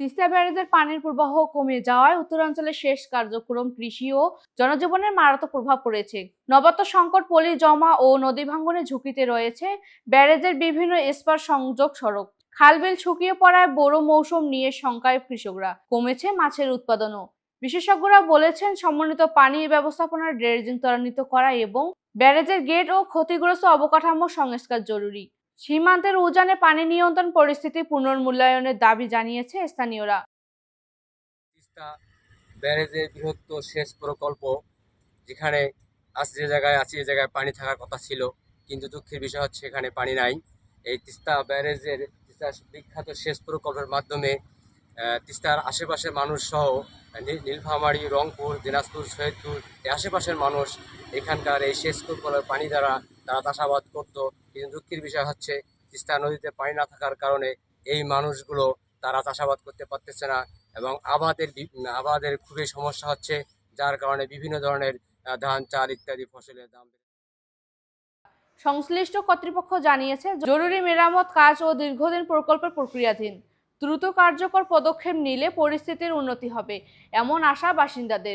তিস্তা ব্যারেজের পানির প্রবাহ কমে যাওয়ায় উত্তরাঞ্চলের শেষ কার্যক্রম কৃষি ও জনজীবনের মারাত্মক প্রভাব পড়েছে। নবাত্ত সংকট, পলি জমা ও নদী ভাঙ্গনের ঝুঁকিতে রয়েছে ব্যারেজের বিভিন্ন স্পার সংযোগ সড়ক। খালবিল শুকিয়ে পড়ায় বড় মৌসুম নিয়ে শঙ্কায় কৃষকরা। কমেছে মাছের উৎপাদনও। বিশেষজ্ঞরা বলেছেন, সমন্বিত পানি ব্যবস্থাপনার ড্রেজিং ত্বরান্বিত করা এবং ব্যারেজের গেট ও ক্ষতিগ্রস্ত অবকাঠামো সংস্কার জরুরি। সীমান্তের উজানে পানি নিয়ন্ত্রণ পরিস্থিতি পুনর্মূল্যায়নের দাবি জানিয়েছে স্থানীয়রা। তিস্তা ব্যারেজের বৃহত্তর সেচ প্রকল্প, যেখানে আজ যে জায়গায় আছে এই জায়গায় পানি থাকার কথা ছিল, কিন্তু দুঃখের বিষয় হচ্ছে এখানে পানি নাই। এই তিস্তা ব্যারেজের, তিস্তা বিখ্যাত সেচ প্রকল্পের মাধ্যমে তিস্তার আশেপাশের মানুষ সহ নীল- নীলফামারী, রংপুর, দিনাজপুর, সৈয়দপুর আশেপাশের মানুষ এখানকার এই সেচ প্রকল্পের পানি দ্বারা তারা চাষাবাদ করতো। কিন্তু দুঃখের বিষয় হচ্ছে, তিস্তা নদীতে পানি না থাকার কারণে এই মানুষগুলো তারা চাষাবাদ করতে পারতেছে না এবং আবাদের আবাদের খুবই সমস্যা হচ্ছে, যার কারণে বিভিন্ন ধরনের ধান, চাল ইত্যাদি ফসলের দাম সংশ্লিষ্ট কর্তৃপক্ষ জানিয়েছে, জরুরি মেরামত কাজ ও দীর্ঘদিন প্রকল্পের প্রক্রিয়াধীন। দ্রুত কার্যকর পদক্ষেপ নিলে পরিস্থিতির উন্নতি হবে, এমন আশা বাসিন্দাদের।